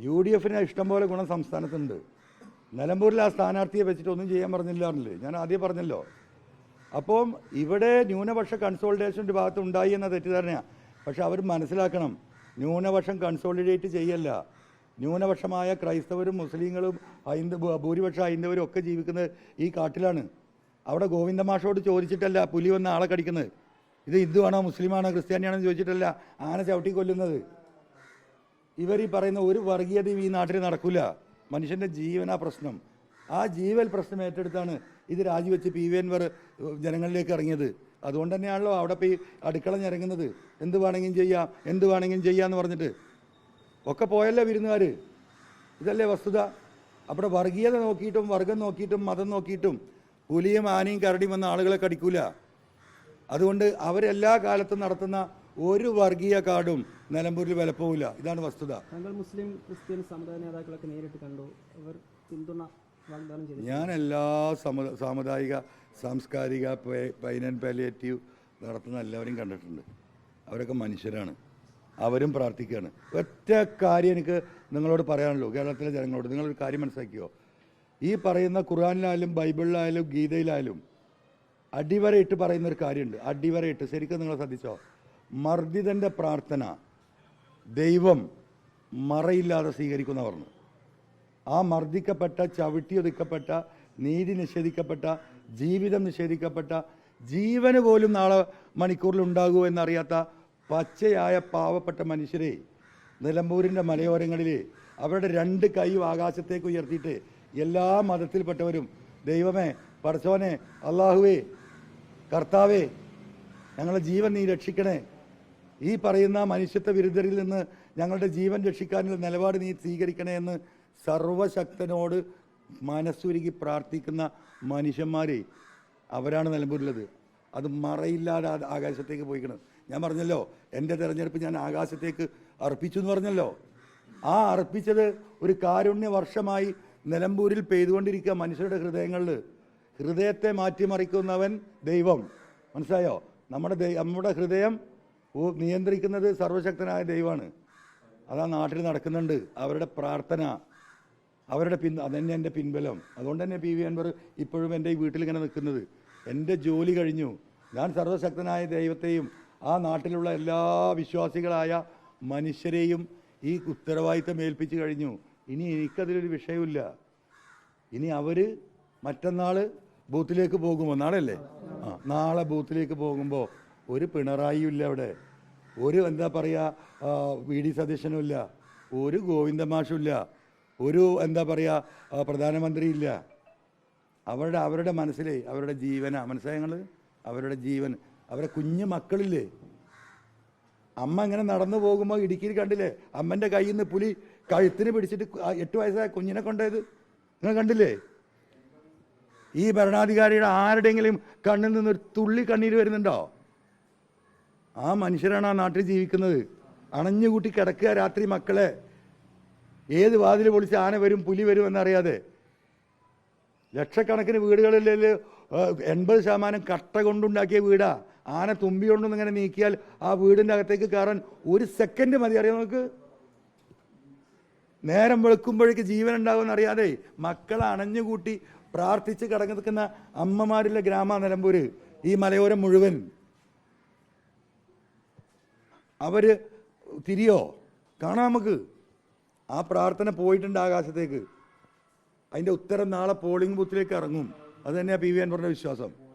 U D എഫിന് ഇഷ്ടംപോലെ ഗുണം സംസ്ഥാനത്തുണ്ട്. നിലമ്പൂരിൽ ആ സ്ഥാനാർത്ഥിയെ വെച്ചിട്ട് ഒന്നും ചെയ്യാൻ പറഞ്ഞില്ലാറില്ലേ ഞാൻ ആദ്യം പറഞ്ഞല്ലോ. അപ്പം ഇവിടെ ന്യൂനപക്ഷ കൺസോളിഡേഷന്റെ ഭാഗത്ത് ഉണ്ടായി എന്ന തെറ്റിദ്ധാരണയാണ് പക്ഷെ അവർ മനസ്സിലാക്കണം ന്യൂനപക്ഷം കൺസോളിഡേറ്റ് ചെയ്യല്ല. ന്യൂനപക്ഷമായ ക്രൈസ്തവരും മുസ്ലിങ്ങളും ഹൈന്ദവ ഭൂരിപക്ഷ ഹൈന്ദവരും ഒക്കെ ജീവിക്കുന്നത് ഈ കാട്ടിലാണ്. അവിടെ ഗോവിന്ദമാഷോട് ചോദിച്ചിട്ടല്ല പുലി വന്ന ആളെ കടിക്കുന്നത്. ഇത് ഹിന്ദുവാണോ മുസ്ലിമാണോ ക്രിസ്ത്യാനിയാണോ എന്ന് ചോദിച്ചിട്ടല്ല ആന ചവിട്ടി കൊല്ലുന്നത്. ഇവർ ഈ പറയുന്ന ഒരു വർഗീയതയും ഈ നാട്ടിൽ നടക്കില്ല മനുഷ്യന്റെ ജീവനാ പ്രശ്നം. ആ ജീവൽ പ്രശ്നം ഏറ്റെടുത്താണ് ഇത് രാജിവെച്ച് പി വി എൻവർ ജനങ്ങളിലേക്ക് ഇറങ്ങിയത്. അതുകൊണ്ട് തന്നെയാണല്ലോ അവിടെ പോയി ഞരങ്ങുന്നത്. എന്ത് വേണമെങ്കിലും ചെയ്യാം എന്ത് വേണമെങ്കിലും ചെയ്യാന്ന് പറഞ്ഞിട്ട്. ഒക്കെ പോയല്ലേ വിരുന്നുകാർ ഇതല്ലേ വസ്തുത. അവിടെ വർഗീയത നോക്കിയിട്ടും വർഗം നോക്കിയിട്ടും മതം നോക്കിയിട്ടും പുലിയും ആനയും കരടിയും വന്ന ആളുകളെ കടിക്കൂല. അതുകൊണ്ട് അവരെല്ലാ കാലത്തും നടത്തുന്ന ഒരു വർഗീയ കാർഡും നിലമ്പൂരിൽ വിലപ്പോവില്ല. ഇതാണ് വസ്തുത. താങ്കൾ മുസ്ലിം ക്രിസ്ത്യൻ സമുദായ നേതാക്കളൊക്കെ നേരിട്ട് കണ്ടു. അവർ പിന്തുണ ഞാൻ എല്ലാ സമ സാമുദായിക സാംസ്കാരിക പൈൻ ആൻഡ് പാലിയേറ്റീവ് നടത്തുന്ന എല്ലാവരും കണ്ടിട്ടുണ്ട്. അവരൊക്കെ മനുഷ്യരാണ്. അവരും പ്രാർത്ഥിക്കുകയാണ്. ഒറ്റ കാര്യം എനിക്ക് നിങ്ങളോട് പറയാനുള്ളൂ. കേരളത്തിലെ ജനങ്ങളോട് നിങ്ങളൊരു കാര്യം മനസ്സിലാക്കിയോ ഈ പറയുന്ന ഖുറാനിലായാലും ബൈബിളിലായാലും ഗീതയിലായാലും അടിവരയിട്ട് പറയുന്ന ഒരു കാര്യമുണ്ട്. അടിവരയിട്ട്. ശരിക്കും നിങ്ങൾ ശ്രദ്ധിച്ചോ? മർദ്ദിതന്റെ പ്രാർത്ഥന ദൈവം മറയില്ലാതെ സ്വീകരിക്കുന്ന ആ മർദ്ദിക്കപ്പെട്ട ചവിട്ടിയൊതുക്കപ്പെട്ട നീതി നിഷേധിക്കപ്പെട്ട ജീവിതം നിഷേധിക്കപ്പെട്ട ജീവന് പോലും നാളെ മണിക്കൂറിൽ ഉണ്ടാകൂ എന്നറിയാത്ത പച്ചയായ പാവപ്പെട്ട മനുഷ്യരെ നിലമ്പൂരിന്റെ മലയോരങ്ങളിൽ അവരുടെ രണ്ട് കൈയും ആകാശത്തേക്ക് ഉയർത്തിയിട്ട് എല്ലാ മതത്തിൽപ്പെട്ടവരും ദൈവമേ പടച്ചോനെ അള്ളാഹുവേ കർത്താവേ ഞങ്ങളുടെ ജീവൻ നീ രക്ഷിക്കണേ. ഈ പറയുന്ന മനുഷ്യത്വ വിരുദ്ധരിൽ നിന്ന് ഞങ്ങളുടെ ജീവൻ രക്ഷിക്കാനുള്ള നിലപാട് നീ സ്വീകരിക്കണേ എന്ന് സർവശക്തനോട് മനസ്സുരുകി പ്രാർത്ഥിക്കുന്ന മനുഷ്യന്മാരെ അവരാണ് നിലമ്പൂരിലത് അത് മറയില്ലാതെ ആകാശത്തേക്ക് പോയിക്കണം. ഞാൻ പറഞ്ഞല്ലോ എന്റെ തിരഞ്ഞെടുപ്പ് ഞാൻ ആകാശത്തേക്ക് അർപ്പിച്ചു എന്ന് പറഞ്ഞല്ലോ. ആ അർപ്പിച്ചത് ഒരു കാരുണ്യ വർഷമായി നിലമ്പൂരിൽ പെയ്തുകൊണ്ടിരിക്കുക മനുഷ്യരുടെ ഹൃദയങ്ങളിൽ. ഹൃദയത്തെ മാറ്റിമറിക്കുന്നവൻ ദൈവം. മനസ്സിലായോ? നമ്മുടെ നമ്മുടെ ഹൃദയം നിയന്ത്രിക്കുന്നത് സർവശക്തനായ ദൈവമാണ്. അതാ നാട്ടിൽ നടക്കുന്നുണ്ട്. അവരുടെ പ്രാർത്ഥന അവരുടെ പിൻ അതന്നെ എന്റെ പിൻബലം. അതുകൊണ്ട് തന്നെ പി വി അൻവർ ഇപ്പോഴും എന്റെ ഈ വീട്ടിൽ ഇങ്ങനെ നിൽക്കുന്നത്. എന്റെ ജോലി കഴിഞ്ഞു. ഞാൻ സർവശക്തനായ ദൈവത്തെയും ആ നാട്ടിലുള്ള എല്ലാ വിശ്വാസികളായ മനുഷ്യരെയും ഈ ഉത്തരവാദിത്തം ഏൽപ്പിച്ചു കഴിഞ്ഞു. ഇനി എനിക്കതിലൊരു വിഷയമില്ല ഇനി അവർ മറ്റന്നാൾ ബൂത്തിലേക്ക് പോകുമ്പോൾ നാളെയല്ലേ? ആ നാളെ ബൂത്തിലേക്ക് പോകുമ്പോൾ ഒരു പിണറായിയും ഇല്ല അവിടെ. ഒരു എന്താ പറയുക വി ഡി സതീശനും ഇല്ല. ഒരു ഗോവിന്ദമാഷും ഇല്ല. ഒരു എന്താ പറയുക പ്രധാനമന്ത്രി ഇല്ല. അവരുടെ അവരുടെ മനസ്സിലെ അവരുടെ ജീവന. മനസ്സിലായങ്ങൾ അവരുടെ ജീവൻ. അവരുടെ കുഞ്ഞു മക്കളില്ലേ? അമ്മ ഇങ്ങനെ നടന്നു പോകുമ്പോൾ ഇടുക്കിയിൽ കണ്ടില്ലേ? അമ്മന്റെ കയ്യിൽ നിന്ന് പുലി കഴുത്തിന് പിടിച്ചിട്ട് എട്ട് വയസ്സായ കുഞ്ഞിനെ കൊണ്ടത് നിങ്ങൾ കണ്ടില്ലേ? ഈ ഭരണാധികാരിയുടെ ആരുടെയെങ്കിലും കണ്ണിൽ നിന്ന് ഒരു തുള്ളി കണ്ണീര് വരുന്നുണ്ടോ? ആ മനുഷ്യരാണ് ആ നാട്ടിൽ ജീവിക്കുന്നത്. അണഞ്ഞുകൂട്ടി കിടക്കുക രാത്രി മക്കളെ. ഏത് വാതിൽ പൊളിച്ച് ആന വരും പുലി വരും എന്നറിയാതെ. ലക്ഷക്കണക്കിന് വീടുകളിൽ എൺപത് ശതമാനം കട്ട കൊണ്ടുണ്ടാക്കിയ വീടാ. ആന തുമ്പി കൊണ്ടൊന്നും ഇങ്ങനെ നീക്കിയാൽ ആ വീടിന്റെ അകത്തേക്ക് കയറാൻ ഒരു സെക്കൻഡ് മതി. അറിയാം നമുക്ക് നേരം വെളുക്കുമ്പോഴേക്ക് ജീവൻ ഉണ്ടാകുമെന്ന് അറിയാതെ മക്കളെ അണഞ്ഞുകൂട്ടി പ്രാർത്ഥിച്ച് കിടക്കുന്ന അമ്മമാരുള്ള ഗ്രാമ നിലമ്പൂര്. ഈ മലയോരം മുഴുവൻ. അവർ തിരിയോ? കാണാം നമുക്ക്. ആ പ്രാർത്ഥന പോയിട്ടുണ്ട് ആകാശത്തേക്ക്. അതിന്റെ ഉത്തരം നാളെ പോളിംഗ് ബൂത്തിലേക്ക് ഇറങ്ങും. അത് തന്നെയാണ് പി വി അൻവറിന്റെ വിശ്വാസം.